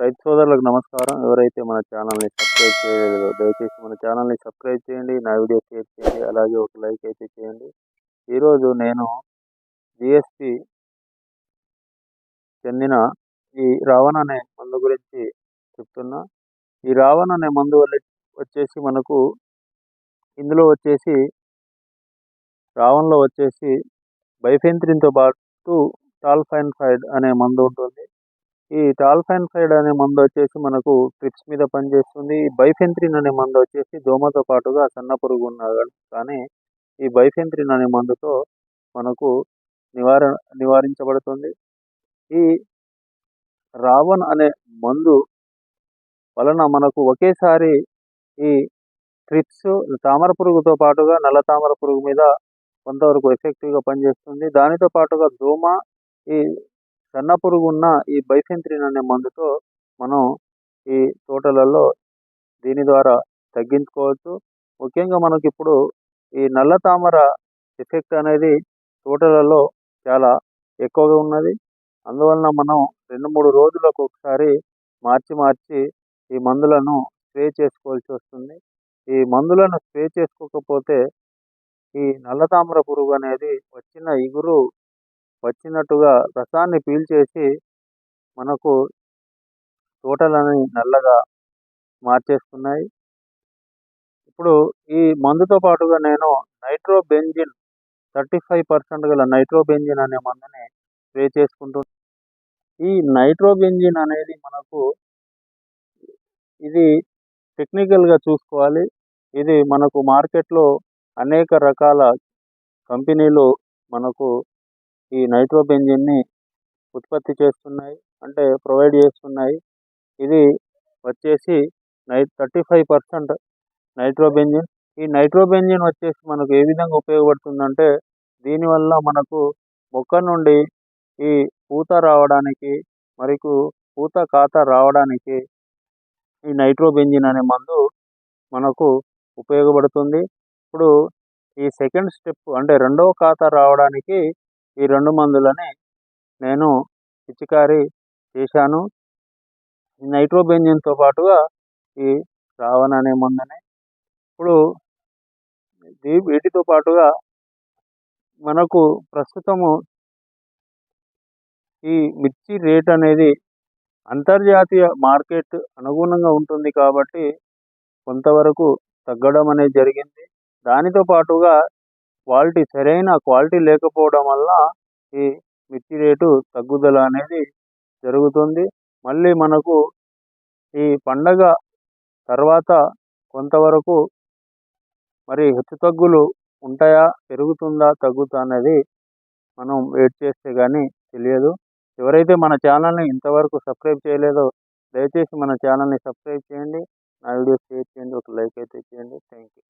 రైతు సోదరులకు నమస్కారం. ఎవరైతే మన ఛానల్ని సబ్స్క్రైబ్ చేయలేదో దయచేసి మన ఛానల్ని సబ్స్క్రైబ్ చేయండి నా వీడియో షేర్ చేయండి అలాగే ఒక లైక్ అయితే చేయండి. ఈరోజు నేను జిఎస్పి చెందిన ఈ రావణ అనే మందు గురించి చెప్తున్నా. ఈ రావణ అనే మందు వచ్చేసి మనకు ఇందులో వచ్చేసి రావణలో వచ్చేసి బైఫెంత్రిన్తో పాటు టాల్ఫైన్ఫైడ్ అనే మందు ఉంటుంది. ఈ టాల్ఫైన్ఫైడ్ అనే మందు వచ్చేసి మనకు ట్రిప్స్ మీద పనిచేస్తుంది. ఈ బైఫెంత్రిన్ అనే మందు వచ్చేసి దోమతో పాటుగా సన్న పురుగు ఉన్న కానీ ఈ బైఫెంత్రిన్ అనే మందుతో మనకు నివార నివారించబడుతుంది. ఈ రావణ్ అనే మందు వలన మనకు ఒకేసారి ఈ ట్రిప్స్ తామర పురుగుతో పాటుగా నల్ల తామర పురుగు మీద కొంతవరకు ఎఫెక్టివ్గా పనిచేస్తుంది. దానితో పాటుగా దోమ ఈ సన్న పురుగు ఉన్న ఈ బైఫెంత్రిన్ అనే మందుతో మనం ఈ తోటలలో దీని ద్వారా తగ్గించుకోవచ్చు. ముఖ్యంగా మనకి ఇప్పుడు ఈ నల్ల తామర ఎఫెక్ట్ అనేది తోటలలో చాలా ఎక్కువగా ఉన్నది. అందువలన మనం రెండు మూడు రోజులకు ఒకసారి మార్చి మార్చి ఈ మందులను స్ప్రే చేసుకోవాల్సి వస్తుంది. ఈ మందులను స్ప్రే చేసుకోకపోతే ఈ నల్ల తామర పురుగు అనేది వచ్చిన ఇగురు వచ్చినట్టుగా రసాన్ని పీల్చేసి మనకు తోటలని నల్లగా మార్చేస్తున్నాయి ఇప్పుడు ఈ మందుతో పాటుగా నేను నైట్రోబెంజిన్ థర్టీ ఫైవ్ పర్సెంట్ గల నైట్రోబెంజిన్ అనే మందుని స్ప్రే చేసుకుంటున్నాను ఈ నైట్రోబెంజిన్ అనేది మనకు ఇది టెక్నికల్గా చూసుకోవాలి. ఇది మనకు మార్కెట్లో అనేక రకాల కంపెనీలు మనకు ఈ నైట్రో బెంజిన్ని ఉత్పత్తి చేస్తున్నాయి అంటే ప్రొవైడ్ చేస్తున్నాయి. ఇది వచ్చేసి నై థర్టీ ఫైవ్ పర్సెంట్ నైట్రోబెంజిన్ ఈ నైట్రోబెంజిన్ వచ్చేసి మనకు ఏ విధంగా ఉపయోగపడుతుందంటే దీనివల్ల మనకు మొక్క నుండి ఈ పూత రావడానికి మరియు పూత కాత రావడానికి ఈ నైట్రోబెంజిన్ అనే మందు మనకు ఉపయోగపడుతుంది. ఇప్పుడు ఈ సెకండ్ స్టెప్ అంటే రెండవ ఖాతా రావడానికి ఈ రెండు మందులని నేను పిచికారీ చేశాను. నైట్రోబెంజిన్తో పాటుగా ఈ రావణ అనే మందుని. ఇప్పుడు వీటితో పాటుగా మనకు ప్రస్తుతము ఈ మిర్చి రేట్ అనేది అంతర్జాతీయ మార్కెట్ అనుగుణంగా ఉంటుంది కాబట్టి కొంతవరకు తగ్గడం అనేది జరిగింది. దానితో పాటుగా క్వాలిటీ సరైన క్వాలిటీ లేకపోవడం వల్ల ఈ మిర్చి రేటు తగ్గుదల అనేది జరుగుతుంది. మళ్ళీ మనకు ఈ పండగ తర్వాత కొంతవరకు మరి హెచ్చుతగ్గులు ఉంటాయా పెరుగుతుందా తగ్గుతా అనేది మనం వెయిట్ చేస్తే కానీ తెలియదు. ఎవరైతే మన ఛానల్ని ఇంతవరకు సబ్స్క్రైబ్ చేయలేదో దయచేసి మన ఛానల్ని సబ్స్క్రైబ్ చేయండి. నా వీడియోస్ షేర్ చేయండి. ఒక లైక్ అయితే చేయండి. Thank you